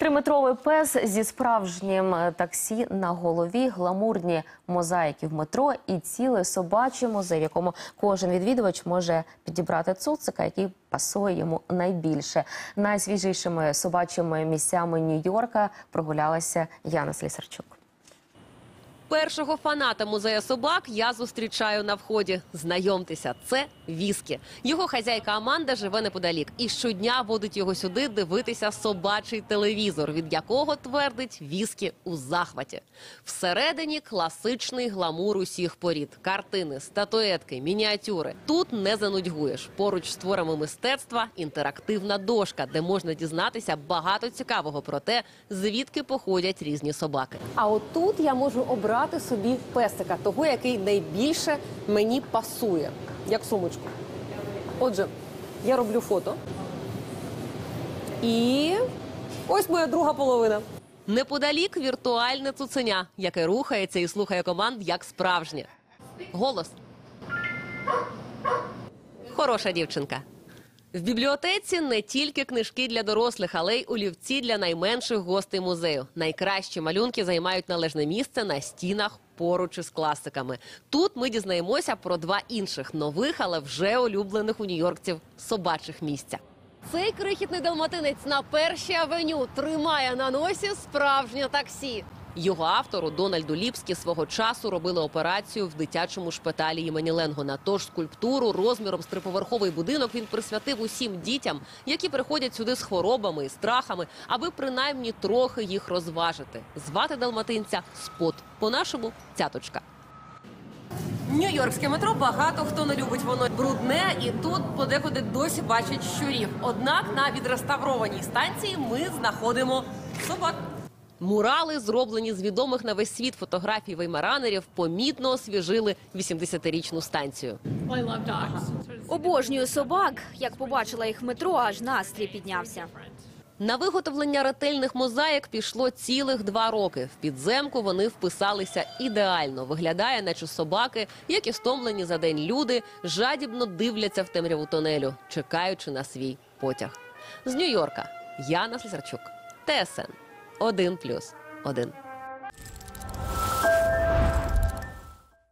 Триметровий пес зі справжнім е, таксі на голові, гламурні мозаїки в метро і цілий собачий музей, в якому кожен відвідувач може підібрати цуцика, який пасує йому найбільше. Найсвіжішими собачими місцями Нью-Йорка прогулялася Яна Слісарчук. Першого фаната музею собак я зустрічаю на вході. Знайомтеся, це Віскі. Його хазяйка Аманда живе неподалік і щодня водить його сюди дивитися собачий телевізор, від якого твердить Віскі у захваті. Всередині класичний гламур усіх порід: картини, статуетки, мініатюри. Тут не занудьгуєш. Поруч з творами мистецтва інтерактивна дошка, де можна дізнатися багато цікавого про те, звідки походять різні собаки. А отут я можу обрати собі песика, того, який найбільше мені пасує, як сумочку. Отже, я роблю фото. І ось моя друга половина. Неподалік віртуальне цуценя, яке рухається і слухає команд як справжнє. Голос. Хороша дівчинка. В бібліотеці не тільки книжки для дорослих, але й олівці для найменших гостей музею. Найкращі малюнки займають належне місце на стінах поруч із класиками. Тут ми дізнаємося про два інших нових, але вже улюблених у нью-йоркців собачих місця. Цей крихітний далматинець на першій авеню тримає на носі справжнє таксі. Його автору Дональду Ліпскі свого часу робили операцію в дитячому шпиталі імені Ленгона. Тож скульптуру розміром з триповерховий будинок він присвятив усім дітям, які приходять сюди з хворобами і страхами, аби принаймні трохи їх розважити. Звати далматинця Спот. По-нашому цяточка. Нью-Йоркське метро багато хто не любить, воно брудне і тут подекуди досі бачать щурів. Однак на відреставрованій станції ми знаходимо собак. Мурали, зроблені з відомих на весь світ фотографій веймаранерів, помітно освіжили 80-річну станцію. Обожнюю собак. Як побачила їх в метро, аж настрій піднявся. На виготовлення ретельних мозаїк пішло цілих два роки. В підземку вони вписалися ідеально. Виглядає, наче собаки, як і стомлені за день люди, жадібно дивляться в темряву тунелю, чекаючи на свій потяг. З Нью-Йорка Яна Слісарчук, ТСН 1+,1.